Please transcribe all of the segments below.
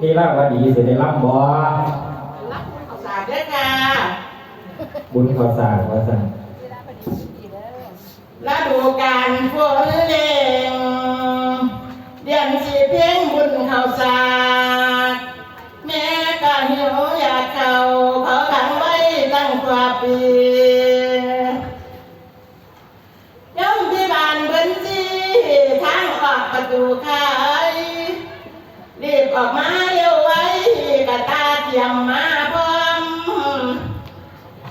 นี่ล่าว่าดีเสร็จได้รับบ่รับข่าวสารด้วยค่ะบุญข้าวสารว่าสั่นฤดูการฝนเล็งเดือนสีเพ่งบุญข่าวสารแม่ก็หิวอยากเข้าเขาขังไว้ตั้งกว่าปีย่อมที่บ้านเพิ่นจีทางออกประตูขายรีบ ออกมาเร็วไว้กะตาเทียมมาพร้อม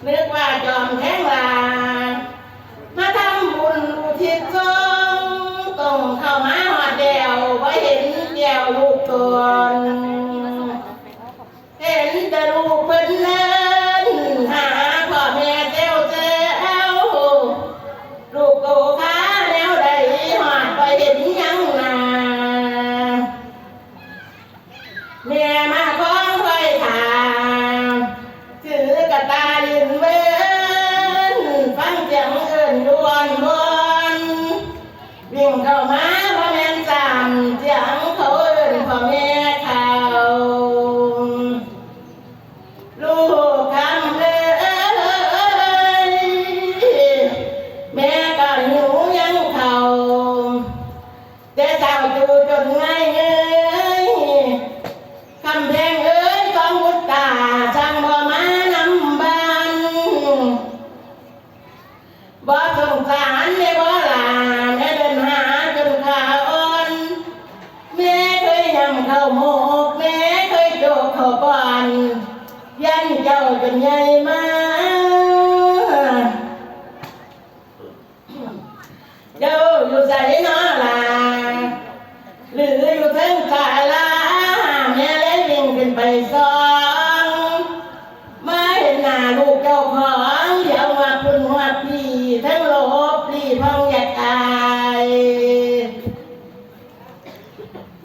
นึกว่าจอมแข็งลามาทำบุญอุทิศสงตรงเข้ามาหอดเดียวไว้เห็นเดียวลูกตนเห็นแต่ลูกเพิ่นเล จูจนง่ายเอ้ยคำแพงเอ้ยของบุตตาช่างบ่มานำบ้านบ่สงสารแม่บ่หลาแม่เดินหาจนขาอ่อน แม่เคยยำเข้าหมกแม่เคยโจกข้าวปอนยันเจ้าจนใหญ่มาเจ้าอยู่ใส่นอลาห รืออยู่เทิงสายลาแม่เล่นวิ่งขึ้นไปซองมาเห็นหน้าลูกเจ้าของเดี๋ยวมาคุณหัวพี่ทั้งโลบพี่พองอยากตาย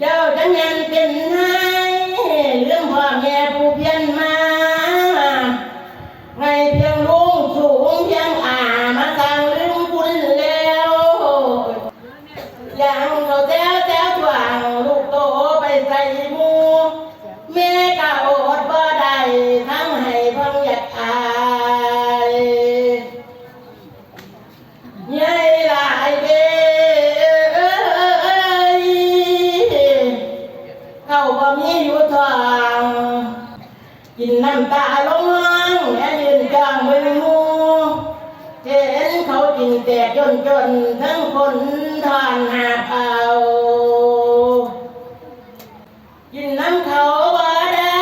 เจ้าจังยันเป็นให้เรื่องพ่อแม่ผู้เพียนมา เขาจริงแตกจนจนทั้งคนทอนหาเผากินน้ำเขาบ่ได้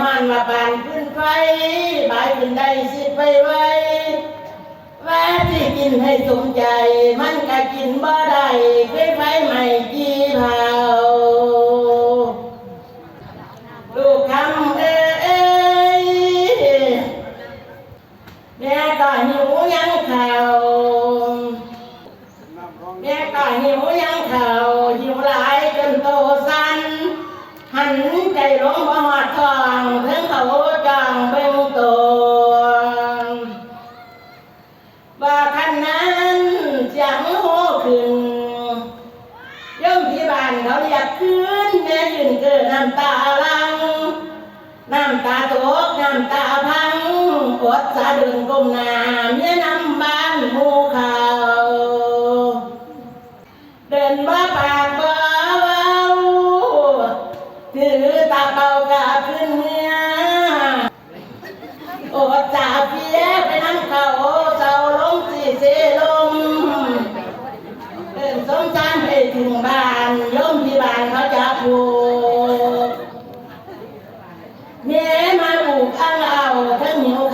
หอนมาบานขึ้นไฟบายขึ้นได้สิไปไว้ว่าที่กินให้สมใจ มันก็กินบ่ได้เคยไฟใหม่กี่เผา ท่านนั้นจังโหขึ้นย่อมพิบาลเขาเรียกคืนแม่ยืนเกิดน้ำตาลัง น้ำตาตกน้ำตาพังอดสะดึงก้มหน้าเมียน้ำบ้านหมูเขา เดินมาปาก ยมาลูกอ้